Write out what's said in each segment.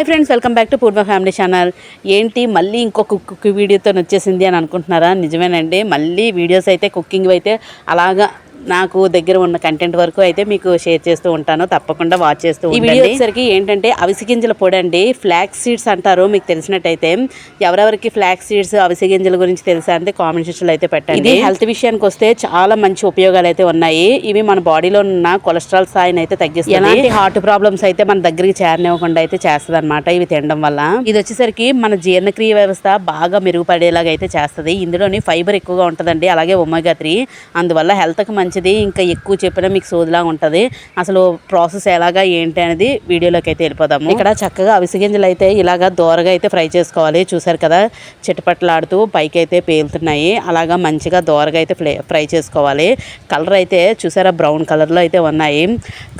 Hi friends welcome back to Poorva family channel. ఏంటి మళ్ళీ ఇంకొక కుక్ వీడియోతో వచ్చేసింది అని అనుకుంటున్నారా? నిజమేనండి మళ్ళీ వీడియోస్ అయితే కుకింగ్ అయితే అలాగా నాకు దగ్గర ఉన్న కంటెంట్ వరకు అయితే మీకు షేర్ చేస్తూ ఉంటాను. తప్పకుండా వాచ్ చేస్తూ ఈ వీడియో వచ్చేసరికి ఏంటంటే అవిసి గింజల పొడి అండి. ఫ్లాక్స్ సీడ్స్ అంటారు మీకు తెలిసినట్టయితే. ఎవరెవరికి ఫ్లాక్స్ సీడ్స్ అవిసి గింజల గురించి తెలుసా అంటే కామెంట్ సెక్షన్లో అయితే పెట్టండి. ఇది హెల్త్ విషయానికి వస్తే చాలా మంచి ఉపయోగాలు అయితే ఉన్నాయి. ఇవి మన బాడీలో ఉన్న కొలెస్ట్రాల్ స్థాయిని అయితే తగ్గిస్తుంది. ఎలాంటి హార్ట్ ప్రాబ్లమ్స్ అయితే మన దగ్గరికి చేరనివ్వకుండా అయితే చేస్తుంది అనమాట ఇవి తినడం వల్ల. ఇది వచ్చేసరికి మన జీర్ణక్రియ వ్యవస్థ బాగా మెరుగుపడేలాగా అయితే చేస్తుంది. ఇందులోని ఫైబర్ ఎక్కువగా ఉంటుందండి. అలాగే ఒమేగా త్రీ అందువల్ల హెల్త్కి మంచిది. ఇంకా ఎక్కువ చెప్పినా మీకు సోదిలా ఉంటుంది. అసలు ప్రాసెస్ ఎలాగా ఏంటి అనేది వీడియోలోకి అయితే వెళ్ళిపోదాము. ఇక్కడ చక్కగా అవిసి గింజలు అయితే ఇలాగా దోరగా అయితే ఫ్రై చేసుకోవాలి. చూసారు కదా చిటపట్లాడుతూ పైకి అయితే పేలుతున్నాయి. అలాగా మంచిగా దోరగా అయితే ఫ్రై చేసుకోవాలి. కలర్ అయితే చూసారా బ్రౌన్ కలర్లో అయితే ఉన్నాయి.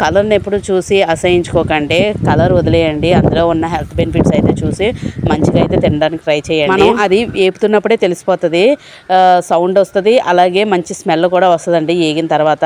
కలర్ని ఎప్పుడు చూసి అసహించుకోకండి. కలర్ వదిలేయండి. అందులో ఉన్న హెల్త్ బెనిఫిట్స్ అయితే చూసి మంచిగా అయితే తినడానికి ట్రై చేయండి. మనం అది వేపుతున్నప్పుడే తెలిసిపోతుంది. సౌండ్ వస్తుంది. అలాగే మంచి స్మెల్ కూడా వస్తుందండి. ఏగిన తర్వాత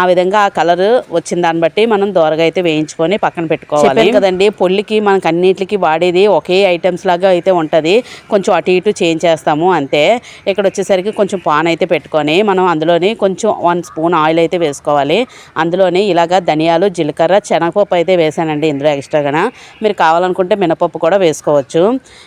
ఆ విధంగా ఆ కలర్ వచ్చిన దాన్ని బట్టి మనం దోరగా అయితే వేయించుకొని పక్కన పెట్టుకోవాలి. కదండి పొల్లికి మనకు అన్నిటికి వాడేది ఒకే ఐటమ్స్ లాగా అయితే ఉంటుంది. కొంచెం అటు ఇటు చేంజ్ చేస్తాము అంతే. ఇక్కడ వచ్చేసరికి కొంచెం పాన్ అయితే పెట్టుకొని మనం అందులోని కొంచెం వన్ స్పూన్ ఆయిల్ అయితే వేసుకోవాలి. అందులోని ఇలాగా ధనియాలు జీలకర్ర శనగపప్పు అయితే వేసానండి ఇందులో ఎక్స్ట్రాగా మీరు కావాలనుకుంటే మినపప్పు కూడా వేసుకోవచ్చు.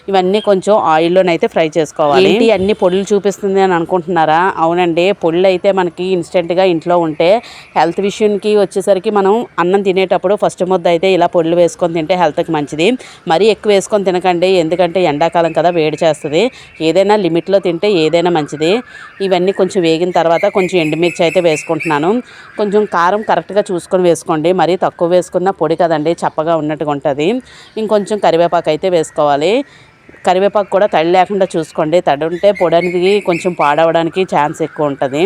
ఇవన్నీ కొంచెం ఆయిల్లోనైతే ఫ్రై చేసుకోవాలి. అన్ని పొడులు చూపిస్తుంది అని అనుకుంటున్నారా? అవునండి పొడులు అయితే మనకి ఇన్స్టెంట్గా ఇంట్లో ఉంటే హెల్త్ విషయానికి వచ్చేసరికి మనం అన్నం తినేటప్పుడు ఫస్ట్ ముద్ద అయితే ఇలా పొడులు వేసుకొని తింటే హెల్త్కి మంచిది. మరీ ఎక్కువ వేసుకొని తినకండి ఎందుకంటే ఎండాకాలం కదా వేడి చేస్తుంది. ఏదైనా లిమిట్లో తింటే ఏదైనా మంచిది. ఇవన్నీ కొంచెం వేగిన తర్వాత కొంచెం ఎండుమిర్చి అయితే వేసుకుంటున్నాను. కొంచెం కారం కరెక్ట్గా చూసుకొని వేసుకోండి. మరీ తక్కువ వేసుకున్న పొడి కదండి చప్పగా ఉన్నట్టుగా ఉంటుంది. ఇంకొంచెం కరివేపాకు అయితే వేసుకోవాలి. కరివేపాకు కూడా తడి లేకుండా చూసుకోండి. తడి ఉంటే పొడానికి కొంచెం పాడవడానికి ఛాన్స్ ఎక్కువ ఉంటుంది.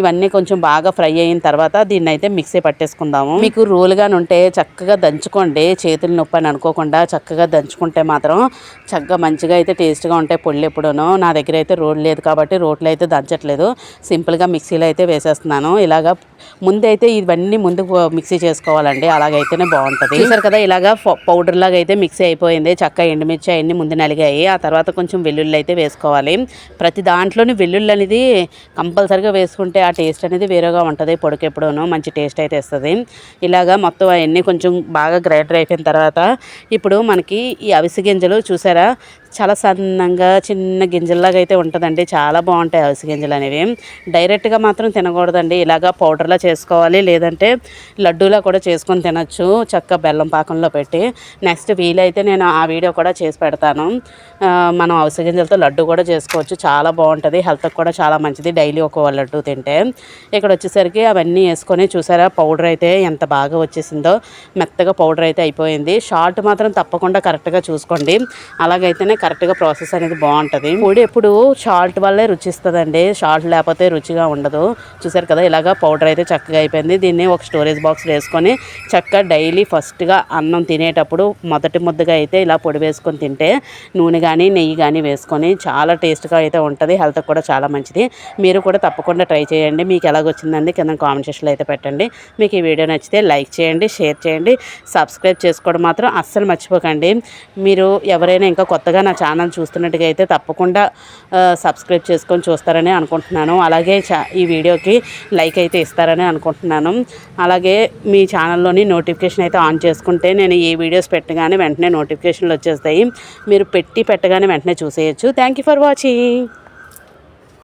ఇవన్నీ కొంచెం బాగా ఫ్రై అయిన తర్వాత దీన్ని అయితే మిక్సీ పట్టేసుకుందాము. మీకు రూల్గా ఉంటే చక్కగా దంచుకోండి. చేతులు నొప్పి అని అనుకోకుండా చక్కగా దంచుకుంటే మాత్రం చక్కగా మంచిగా అయితే టేస్ట్గా ఉంటాయి పొళ్ళు ఎప్పుడూ నా దగ్గర అయితే రోడ్ లేదు కాబట్టి రోడ్లు అయితే దంచట్లేదు. సింపుల్గా మిక్సీలో అయితే వేసేస్తున్నాను. ఇలాగా ముందైతే ఇవన్నీ ముందు మిక్సీ చేసుకోవాలండి అలాగైతేనే బాగుంటుంది. చూసారు కదా ఇలాగా పౌడర్ లాగా అయితే మిక్సీ అయిపోయింది. చక్క ఎండుమిర్చి అవన్నీ ముందు నలిగాయి. ఆ తర్వాత కొంచెం వెల్లుల్లి అయితే వేసుకోవాలి. ప్రతి దాంట్లోని వెల్లుల్లి అనేది కంపల్సరిగా వేసుకుంటే ఆ టేస్ట్ అనేది వేరేగా ఉంటుంది పొడికెప్పుడూను మంచి టేస్ట్ అయితే ఇస్తుంది. ఇలాగా మొత్తం అవన్నీ కొంచెం బాగా గ్రైండర్ అయిపోయిన తర్వాత ఇప్పుడు మనకి ఈ అవిసి గింజలు చూసారా? చాలా సన్నంగా చిన్న గింజల్లాగా అయితే ఉంటుందండి. చాలా బాగుంటాయి అవిసి గింజలు అనేవి. డైరెక్ట్గా మాత్రం తినకూడదండి. ఇలాగా పౌడర్లా చేసుకోవాలి. లేదంటే లడ్డూలా కూడా చేసుకొని తినచ్చు. చక్క బెల్లం పాకంలో పెట్టి. నెక్స్ట్ వీలైతే నేను ఆ వీడియో కూడా చేసి పెడతాను. మనం అవిసి గింజలతో లడ్డు కూడా చేసుకోవచ్చు. చాలా బాగుంటుంది. హెల్త్కి కూడా చాలా మంచిది. డైలీ ఒక లడ్డు తింటే. ఇక్కడ వచ్చేసరికి అవన్నీ వేసుకొని చూసారా? పౌడర్ అయితే ఎంత బాగా వచ్చేసిందో. మెత్తగా పౌడర్ అయితే అయిపోయింది. షార్ట్ మాత్రం తప్పకుండా కరెక్ట్గా చూసుకోండి. అలాగైతేనే కరెక్ట్గా ప్రాసెస్ అనేది బాగుంటుంది పొడి ఎప్పుడు సాల్ట్ వల్లే రుచిస్తుందండి. సాల్ట్ లేకపోతే రుచిగా ఉండదు. చూసారు కదా ఇలాగా పౌడర్ అయితే చక్కగా అయిపోయింది. దీన్ని ఒక స్టోరేజ్ బాక్స్ వేసుకొని చక్కగా డైలీ ఫస్ట్గా అన్నం తినేటప్పుడు మొదటి ముద్దగా అయితే ఇలా పొడి వేసుకొని తింటే నూనె కానీ నెయ్యి కానీ వేసుకొని చాలా టేస్ట్గా అయితే ఉంటుంది. హెల్త్ కూడా చాలా మంచిది. మీరు కూడా తప్పకుండా ట్రై చేయండి. మీకు ఎలాగొచ్చిందండి కింద కామెంట్ సెక్షన్లో అయితే పెట్టండి. మీకు ఈ వీడియో నచ్చితే లైక్ చేయండి షేర్ చేయండి. సబ్స్క్రైబ్ చేసుకోవడం మాత్రం అస్సలు మర్చిపోకండి. మీరు ఎవరైనా ఇంకా కొత్తగా నా ఛానల్ చూస్తున్నట్టుగా అయితే తప్పకుండా సబ్స్క్రైబ్ చేసుకొని చూస్తారని అనుకుంటున్నాను. అలాగే ఈ వీడియోకి లైక్ అయితే ఇస్తారని అనుకుంటున్నాను. అలాగే మీ ఛానల్లోని నోటిఫికేషన్ అయితే ఆన్ చేసుకుంటే నేను ఏ వీడియోస్ పెట్టగానే వెంటనే నోటిఫికేషన్లు వచ్చేస్తాయి. మీరు పెట్టి పెట్టగానే వెంటనే చూసేయచ్చు. Thank you for watching.